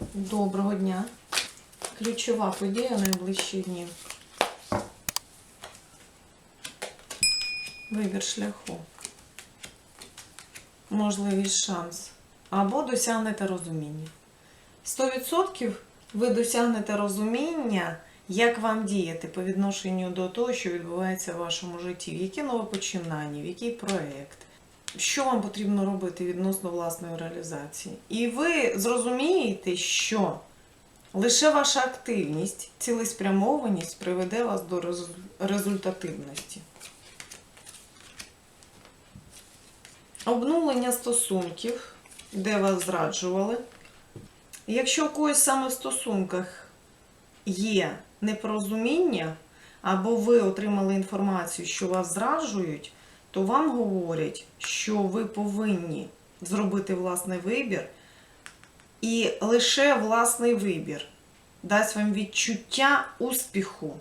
Доброго дня. Ключова подія найближчі дні. Вибір шляху. Можливість шанс. Або досягнете розуміння. 100% ви досягнете розуміння, як вам діяти по відношенню до того, що відбувається в вашому житті, в які нове починання, в який проєкт, що вам потрібно робити відносно власної реалізації. І ви зрозумієте, що лише ваша активність, цілеспрямованість приведе вас до результативності. Обнулення стосунків, де вас зраджували. Якщо у когось саме в стосунках є непорозуміння, або ви отримали інформацію, що вас зраджують, то вам говорять, що ви повинні зробити власний вибір, і лише власний вибір дасть вам відчуття успіху.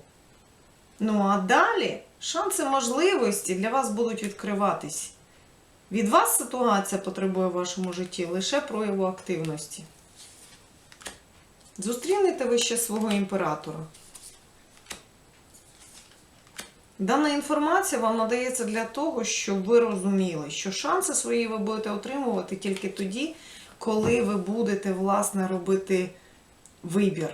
Ну а далі шанси можливості для вас будуть відкриватись. Від вас ситуація потребує в вашому житті лише прояву активності. Зустрінете ви ще свого імператора. Дана інформація вам надається для того, щоб ви розуміли, що шанси свої ви будете отримувати тільки тоді, коли ви будете, власне, робити вибір.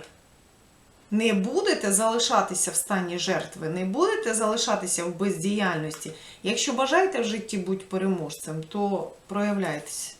Не будете залишатися в стані жертви, не будете залишатися в бездіяльності. Якщо бажаєте в житті бути переможцем, то проявляйтеся.